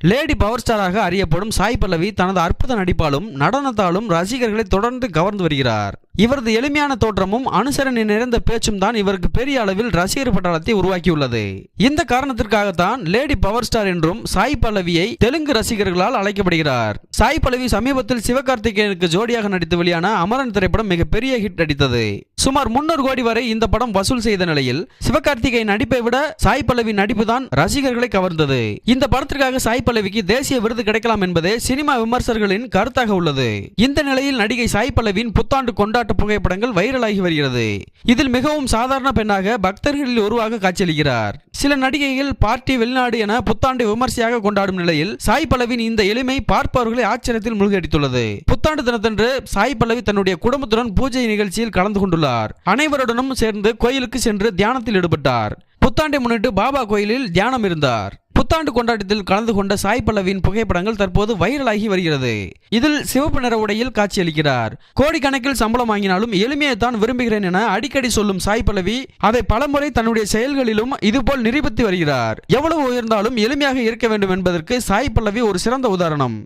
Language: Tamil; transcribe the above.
லேடி பவர் ஸ்டாராக அறியப்படும் சாய் பல்லவி தனது அற்புத நடிப்பாலும் நடனத்தாலும் ரசிகர்களை தொடர்ந்து கவர்ந்து வருகிறார். இவரது எளிமையான தோற்றமும் அனுசரணை நிறைந்த பேச்சும் தான் இவருக்கு பெரிய அளவில் ரசிகர் பட்டாளத்தை உருவாக்கியுள்ளது. இந்த காரணத்திற்காகத்தான் லேடி பவர் ஸ்டார் என்றும் சாய் பல்லவியை தெலுங்கு ரசிகர்களால் அழைக்கப்படுகிறார். சாய் பல்லவி சமீபத்தில் சிவகார்த்திகேயனுக்கு ஜோடியாக நடித்து வெளியான அமரன் திரைப்படம் மிகப்பெரிய ஹிட் அடித்தது. சுமார் முன்னூறு கோடி வரை இந்த படம் வசூல் செய்த நிலையில் சிவகார்த்திகேயன் நடிப்பை விட சாய் பல்லவி நடிப்பு தான் ரசிகர்களை கவர்ந்தது. இந்த படத்திற்காக சாய் பல்லவிக்கு தேசிய விருது கிடைக்கலாம் என்பதே சினிமா விமர்சகர்களின் கருத்தாக உள்ளது. இந்த நிலையில் நடிகை சாய் பல்லவியின் புத்தாண்டு கொண்டாட்ட புகைப்படங்கள் வைரலாகி வருகிறது. இதில் மிகவும் சாதாரண பெண்ணாக பக்தர்களில் ஒருவாக காட்சியளிக்கிறார். சில நடிகைகள் பார்ட்டி வெளிநாடு என புத்தாண்டை விமர்சையாக கொண்டாடும் நிலையில் சாய் பல்லவின் இந்த எளிமை பார்ப்பவர்களை ஆச்சரியத்தில் மூழ்கடித்துள்ளது புத்தாண்டு தினத்தன்று சாய் பல்லவி தன்னுடைய குடும்பத்துடன் பூஜை நிகழ்ச்சியில் கலந்து கொண்டுள்ளார். அனைவருடனும் சேர்ந்து கோயிலுக்கு சென்று தியானத்தில் ஈடுபட்டார். புத்தாண்டை முன்னிட்டு பாபா கோயிலில் தியானம் இருந்தார். புத்தாண்டு கொண்டாட்டத்தில் கலந்து கொண்ட சாய் பல்லவியின் புகைப்படங்கள் தற்போது வைரலாகி வருகிறது. இதில் சிவப்பு நிற உடையில் காட்சியளிக்கிறார். கோடிக்கணக்கில் சம்பளம் வாங்கினாலும் எளிமையை தான் விரும்புகிறேன் என அடிக்கடி சொல்லும் சாய் பல்லவி அதை பலமுறை தன்னுடைய செயல்களிலும் இதுபோல் நிரூபித்து வருகிறார். எவ்வளவு உயர்ந்தாலும் எளிமையாக இருக்க வேண்டும் என்பதற்கு சாய் பல்லவி ஒரு சிறந்த உதாரணம்.